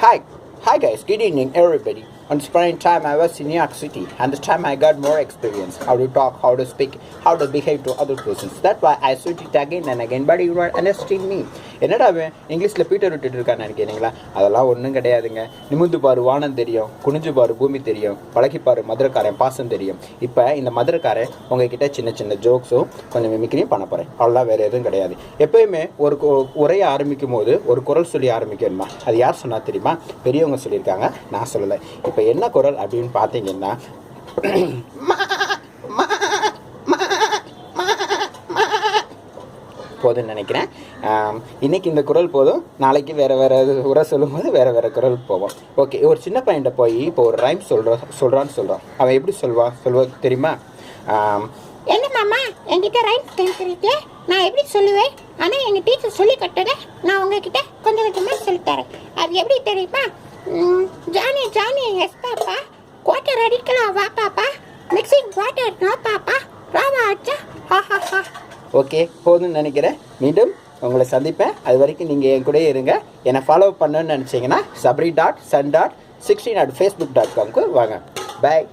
Hi, hi guys. Good evening, everybody. Once upon a time, I was in New York City, and this time I got more experience how to talk, how to speak, how to behave to other persons. That's why I switch it again and again. But you don't understand me. என்னடா அவன் இங்கிலீஷில் Peter விட்டுட்டு இருக்கான்னு நினைக்கிறீங்களா அதெல்லாம் ஒன்றும் கிடையாதுங்க நிமிந்து பாரு வானம் தெரியும் குனிஞ்சு பாரு பூமி தெரியும் பழகிப்பாரு மதுரக்காரன் மதுரைக்காரன் பாசம் தெரியும் இப்போ இந்த மதுரக்காரன் உங்ககிட்ட சின்ன சின்ன ஜோக்ஸும் கொஞ்சம் மிமிக்ரியும் பண்ண போகிறேன் அவ்வளோதான் வேறு எதுவும் கிடையாது எப்பயுமே ஒரு உரையை ஆரம்பிக்கும் போது ஒரு குரல் சொல்லி ஆரம்பிக்கணுமா அது யார் சொன்னால் தெரியுமா பெரியவங்க சொல்லியிருக்காங்க. நான் சொல்லலை. இப்போ என்ன குரல் அப்படின்னு பார்த்தீங்கன்னா போதும்னு நினைக்கிறேன். ஆம், இன்னைக்கு இந்த குரல் போதும். நாளைக்கு வேறு வேறு உரை சொல்லும்போது வேறு வேறு குரல் போவோம். ஓகே ஒரு சின்ன பையன்கிட்ட போய் இப்போ ஒரு ரைம் சொல்கிற சொல்கிறான்னு சொல்கிறான் அவன் எப்படி சொல்வான் சொல்வது தெரியுமா? என்ன மாமா என்கிட்ட ரைம்ஸ் கேட்குறீங்க நான் எப்படி சொல்லுவேன்? ஆனால் எங்கள் டீச்சர் சொல்லி கட்டத நான் உங்ககிட்ட கொஞ்சம் கொஞ்சமாக சொல்லித்தரேன் அது எப்படி தெரியுமா? Johny Johny yes papa. Quarter அடிக்கலாம் வா பாப்பா. Mixing quarter no papa. ராவா அச்சா. ஹா ஹா ஹா. ஓகே போதும்னு நினைக்கிறேன். மீண்டும் உங்களை சந்திப்பேன். அது வரைக்கும் நீங்கள் என் கூடயே இருங்க. என்னை ஃபாலோ பண்ணணும்னு நினச்சிங்கன்னா Sabri dot sun dot sixteen dot Facebook dot காம்க்கு வாங்க. பாய்